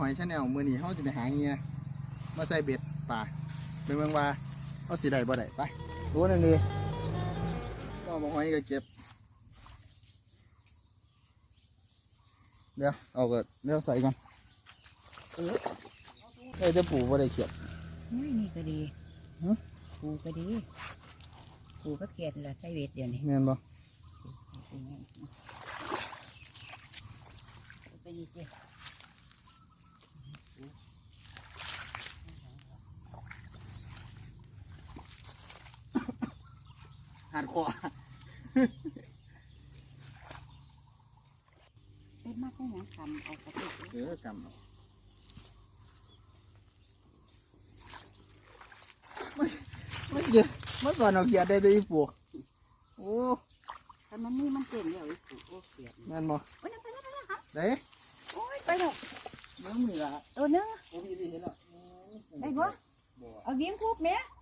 หอยชาแนลมือนี้เขาจะไปหาเงียมาใส่เบ็ดป่าเป็นเมืองว่าเขาสิได้บ่ได้ไปดูนั่นเลยก็มาหอยก็เก็บเดี๋ยวเอาก็เดี๋ยวใส่ก่อนเอ้ยจะปูบ่ได้เขียดไม่นี่ก็ดีฮะปูก็ดีปูก็เกลียดละใช้เวทเดี๋ยวนี้แม่นบ่ไปนี่เจ้ หัดคอเป็นมากได้ยังคำเอากระตุกเออกำเอาไม่ไม่เกี่ยวเมื่อก่อนเอาเขียดได้แตีปูโอ้แต่มันนี่มันเก่งเดี๋ยวไอ้ปูโอ้เกลียดแม่นบ่โอ้ยไปแล้วไปแล้วครับเด้โอ้ยไปแล้วน้องนี่ล่ะตัวหนึงโอ้พี่ดีเห็นแล้วอืมได้บ่บ่เอายิ้มคุบแม่โอ้ย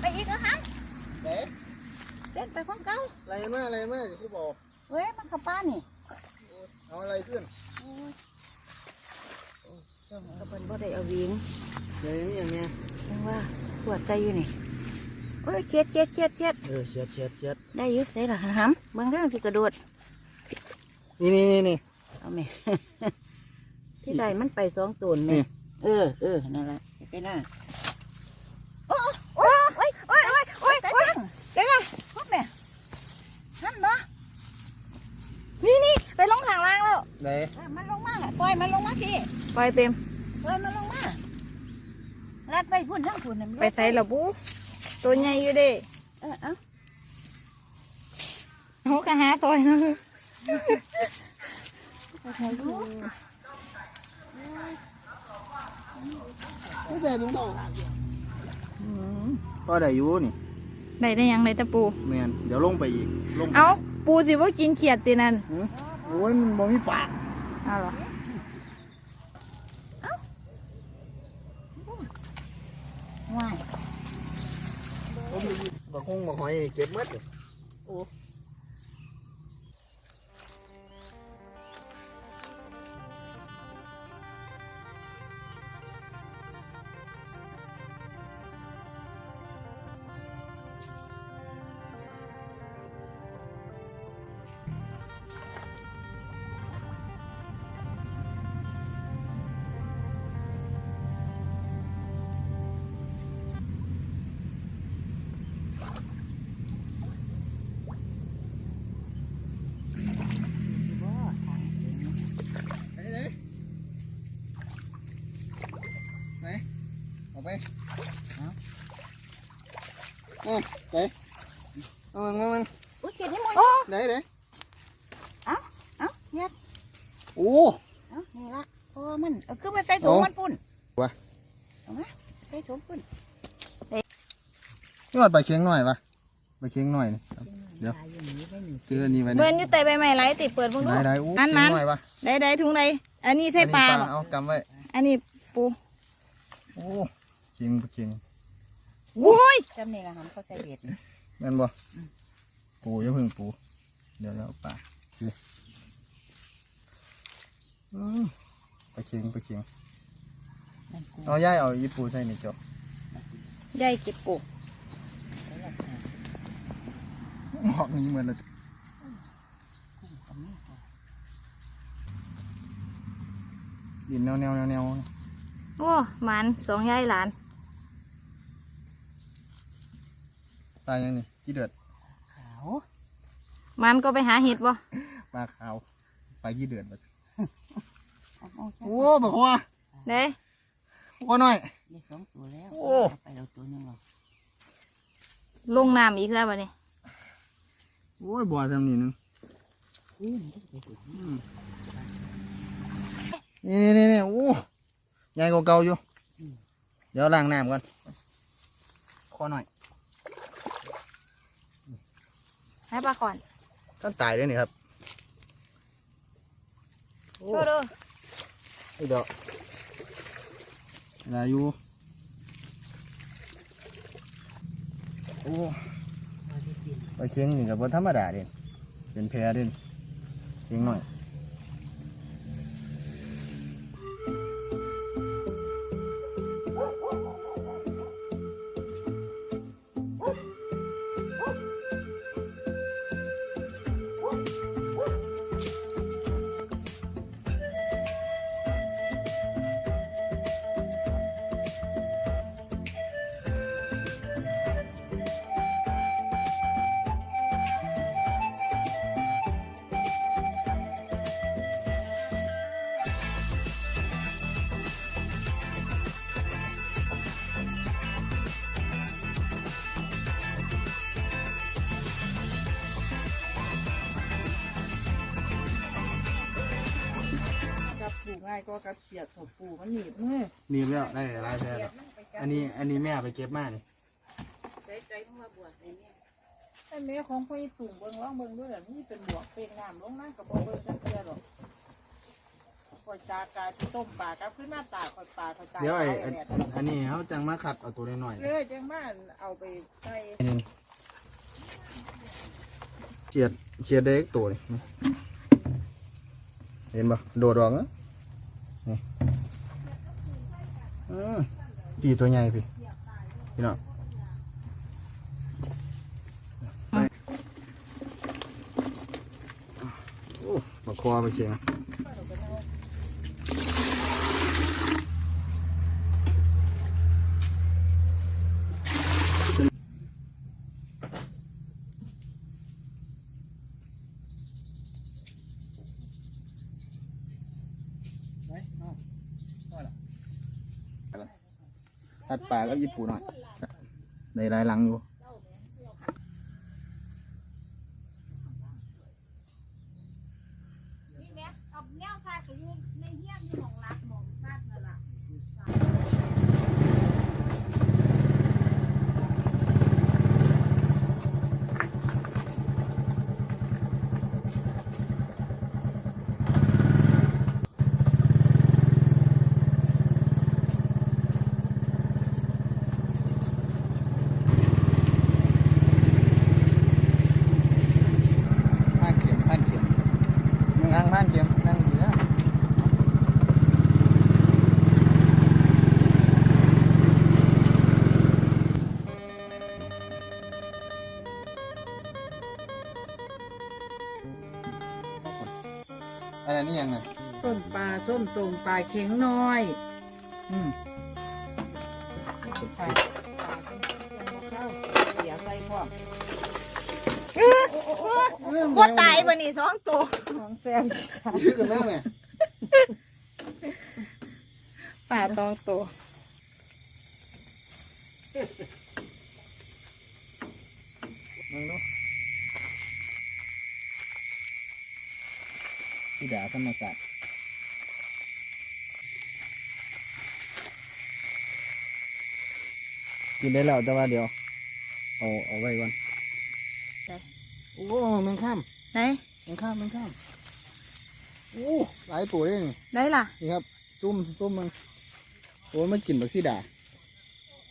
ไปอีกแล้วฮะเด้เต้นไปของเก่าอะไรมาอะไรมาคือบอกเว้ยมันเขับป้านี่เอาอะไรขึ้นโอ้ยก็เป็นบ่ได้เอาวิ่งเดี๋ยวนี้อย่างเงี้ยยังว่าปวดใจอยู่นี่โอ้ยเครียดเครียดเครียดเครียดเออเฉียดเฉียดเฉียดได้อยึดได้ละหามเบิ่งเรื่องที่กระโดดนี่นี่นี่นี่เอาแม่ที่ใดมันไปสองตัวนี่แม่เออเออนั่นแหละไปหน้าโอ้โอ้ยโอ้ยโอ้ยโอ้ยโอ้ยโอ้ยเจ๊งพ่อแม่นั่นเนาะนี่นี่ไปลงทาง ล่างแล้วเด้เออมันลงมาปล่อยมันลงมาพี่ปล่อยเต็มปล่อยมันลงมาลัดไปพุ่นทั้งพุ่นน่ะมันไปใส่ระบุตัวใหญ่อยู่เด้เออเอาเขาก็หาตัวเนาะไปใส่ดูไม่ใช่ลุงต่อก็ได้อยู่นี่ได้ได้ยังได้แตะปูแมนเดี๋ยวลงไปอีกลงเอาปูสิว่ากินเขียดตีนั่นหือ โอ้ยมันบ่มีปากเอาเหรอว่าย บักฮงบักหอยเก็บหมดเลย โอ้ เอาไปเอาเอาไปเอามันเอามันอุ้ยเกลียดนี่มันไหนไหนเอ้าเนี่ยโอ้เอ้านี่ละเพราะว่ามันเอาขึ้นไปใส่ถุงเอามัมันปุ่นวะเอามาใส่ถุงปุ่นยอดไปเคียงหน่อยวะไปเคียงหน่อยนี่ครับเดี๋ยวตาอย่างนี้ได้หนึ่งเจออันนี้ไว้เบิ้นะนอยู่แต่ใบไม้ไหลติเปิดเพิ่งดูได้ได้โอ้นั่นเคียมันงหน่อยวะได้ได้ถุงใดอันนี้ใส่ปลาอันบ่นี้เอากำไว้อันนี้ปูโอ้ เคียงเคียงโอ้ยจำนี่ละหำเขาใส่เบ็ดนี่แม่นบ่ปูอย่าเพิ่งปูเดี๋ยวเราเอาปลาคืออืมไปเคียงไปเคียงมันปูเอาย่ายเอาอีปูใส่ในจอกใหญ่จิบปูหอกนี้เหมือนเลยกับแม่ค่ะดินแนวแนวแนวแนวโอ้หมันสองยายหลาน ตายยังนี่ที่เดือดขาวมันก็ไปหาเห็ดบ่ปลาขาวปลายี่เดือดบัดเอาเอาใส่โอ้บักหัวเด้หัวหน่อยได้สองตัวแล้วโอ้เอาไปเราตัวหนึงหรอกลงน้ำอีกแล้วบัดนี้โอ้ยบัวทำนี่นึงอืมได้ไปตัวนี้นี่นี่นี่นี่โอ้ใหญ่กว่าเก่าอยู่เดี๋ยวล้างน้ำก่อนคอหน่อย ให้ปลาก่อนต้นตายด้วยนี่ครับโอ้ดูดูยเดี๋ยวเวลาอยู่โอ้ปลาเค็งนี่กับบธรรมดาเด่นเป็นแพรเด่นเค็งหน่อย ง่ายก็กับเขียดของปูมันหนีบมือนี่แล้วได้หลายแพรแล้วอันนี้อันนี้แม่ไปเก็บมานี่ใจใจของมาบวชไอ้เนี่ยไอ้แม่ของพ่อตุ่งเบิ่งร้องเบิ่งด้วยแบบนี้เป็นบวกเป็นน้ำลงน้ำกับบ่เบิ่งจังเทื่อหรอกคอยจากายที่ต้มปลากับขึ้นมาตากคอยปลาคอยตากเดี๋ยวไอ้เอาอันแดดอันนี้เขาจังมาขัดเอาตัวน้อยๆเลยจังมาเอาไปใส่นี่เฉียดเฉียดได้อีกตัวนี่เห็นปะโดดออกนะ นี่ปีตัวใหญ่พี่พี่น้องโอ้มาคอไปเชียงไปเอาพอละ ตัดปลาก็ญี่ปุ่นหน่อยในลายหลังอยู่ อะไรนี่ยังไงต้มปลาส้มต้มปลาเข็งน้อยอืมปลาปลาเข็งข้าวเสียใส่พร้อมว่าตายบ่นี่สองตัวของแซ่บอีสานชื่อกันแล้วไงป่าตองตัวมึงดู ที่ด่าธรรมศาสตร์กินได้แล้วแต่ว่าเดี๋ยว เอาเอาไว้ก่อนโอ้แมงข้ามไหนแมงข้ามแมงข้ามโอ้หลายตัวเลยนี่ได้ล่ะ นี่ครับ จุ่มจุ่มมันโอ้ยมันกินบักซีดา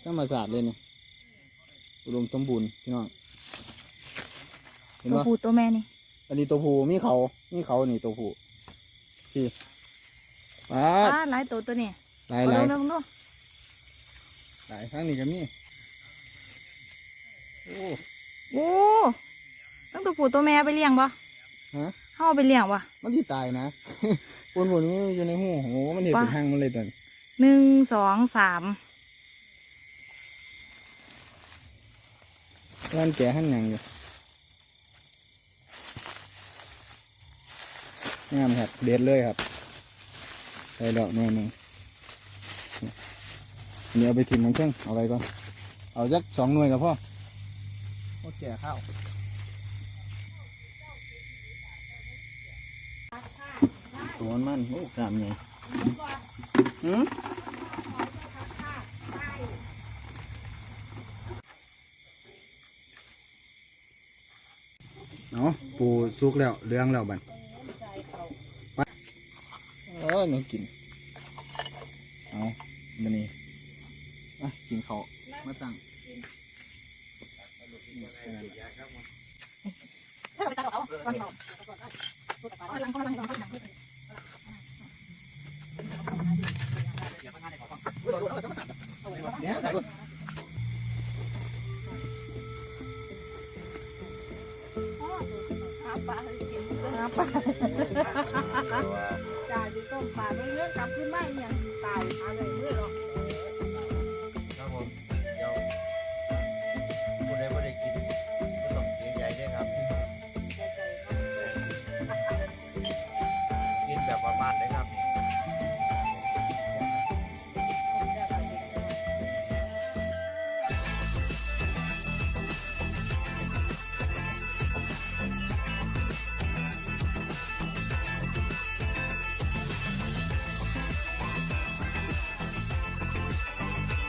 ธรรมศาสตร์เลยนี่อุดมสมบูรณ์พี่น้องเห็นตัวปะ ผู้ตัวแม่นี่ อันนี้ตัวผู้มีเขามีเขานี่ตัวผู้พี่ปาดอ่าหลายตัวตัวนี่หลายเอาหลายลงลงหลายครั้งนี้ก็มีโอ้ โอ้ตั้งตัวผู้ตัวแม่ไปเลี้ยงบ่ฮะ เข้าเอาไปเลี้ยงบ่ มันที่ตายนะ ปนปนมันอยู่ในหูโอ้มันเห็นเป็นปะทางมันเลยตอนนี้หนึ่งสองสามมันแก่หันหยังอยู่ งามครับ เด็ดเลยครับได้ดอกหน่วยหนึ่งเนี่ยเอาไปถิ่มของเครื่องเอาไปก่อน เอาจักสองหน่วยกับพ่อพ่อแก่ข้าวตัวมันโอ้กามไงหืมเนาะปูสุกแล้วเลี้ยงแล้วบัน เออยังกิน เอามันนี่อะกินเขามาตั้งแค่นั้นแหละเนี่ยปลาให้กินหาปลา จ่ายดิต้มปลาไม่เยอะกลับขึ้นมาอีหยังตายอะไรเมื่อหรอก